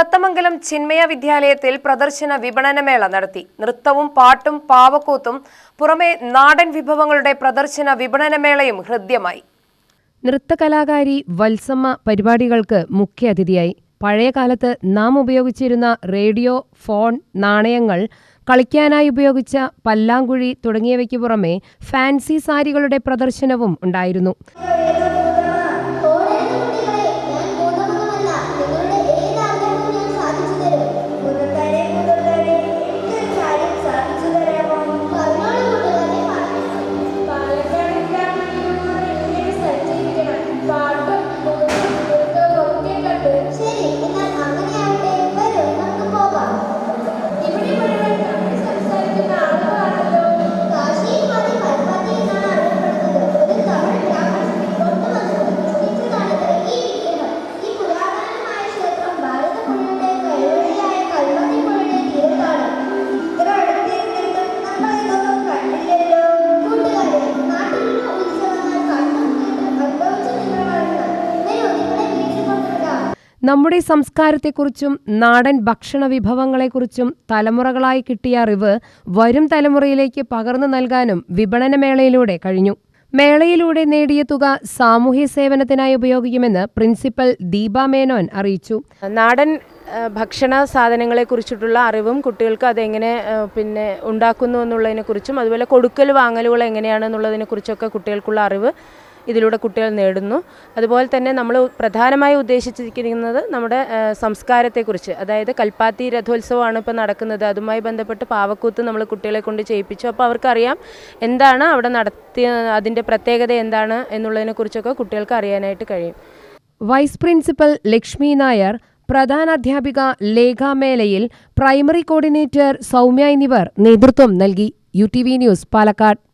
തത്തമംഗലം ചിന്മയ വിദ്യാലയത്തിൽ പ്രദർശന വിപണനമേള നടത്തി. നൃത്തവും പാട്ടും പാവക്കൂത്തും പുറമെ നാടൻ വിഭവങ്ങളുടെ പ്രദർശന വിപണനമേളയും ഹൃദ്യമായി. നൃത്തകലാകാരി വത്സമ്മ പരിപാടികൾക്ക് മുഖ്യ അതിഥിയായി പഴയ കാലത്ത് നാം ഉപയോഗിച്ചിരുന്ന റേഡിയോ ഫോൺ നാണയങ്ങൾ കളിക്കാനായി ഉപയോഗിച്ച പല്ലാങ്കുഴി തുടങ്ങിയവയ്ക്ക് പുറമെ ഫാൻസി സാരികളുടെ പ്രദർശനവും ഉണ്ടായിരുന്നു. നമ്മുടെ സംസ്കാരത്തെക്കുറിച്ചും നാടൻ ഭക്ഷണ വിഭവങ്ങളെക്കുറിച്ചും തലമുറകളായി കിട്ടിയ അറിവ് വരും തലമുറയിലേക്ക് പകർന്നു നൽകാനും വിപണനമേളയിലൂടെ കഴിഞ്ഞു. മേളയിലൂടെ നേടിയ തുക സാമൂഹ്യ സേവനത്തിനായി ഉപയോഗിക്കുമെന്ന് പ്രിൻസിപ്പൽ ദീപ മേനോൻ അറിയിച്ചു. നാടൻ ഭക്ഷണ സാധനങ്ങളെ കുറിച്ചിട്ടുള്ള അറിവും കുട്ടികൾക്ക് അതെങ്ങനെ പിന്നെ ഉണ്ടാക്കുന്നു എന്നുള്ളതിനെക്കുറിച്ചും അതുപോലെ കൊടുക്കൽ വാങ്ങലുകൾ എങ്ങനെയാണെന്നുള്ളതിനെക്കുറിച്ചൊക്കെ കുട്ടികൾക്കുള്ള അറിവ് ഇതിലൂടെ കുട്ടികൾ നേടുന്നു. അതുപോലെ തന്നെ നമ്മൾ പ്രധാനമായി ഉദ്ദേശിച്ചിരിക്കുന്നത് നമ്മുടെ സംസ്കാരത്തെക്കുറിച്ച്. അതായത് കൽപ്പാത്തി രഥോത്സവമാണ് ഇപ്പോൾ നടക്കുന്നത്. അതുമായി ബന്ധപ്പെട്ട് പാവക്കൂത്ത് നമ്മൾ കുട്ടികളെ കൊണ്ട് ചെയ്യിപ്പിച്ചു. അപ്പോൾ അവർക്കറിയാം എന്താണ് അവിടെ നടത്തിയ അതിന്റെ പ്രത്യേകത എന്താണ് എന്നുള്ളതിനെക്കുറിച്ചൊക്കെ കുട്ടികൾക്ക് അറിയാനായിട്ട് കഴിയും. വൈസ് പ്രിൻസിപ്പൽ ലക്ഷ്മി നായർ പ്രധാനാധ്യാപിക ലേഖ ലേഖാമേലയിൽ പ്രൈമറി കോർഡിനേറ്റർ സൗമ്യ എന്നിവർ നേതൃത്വം നൽകി. U T V news Palakkad.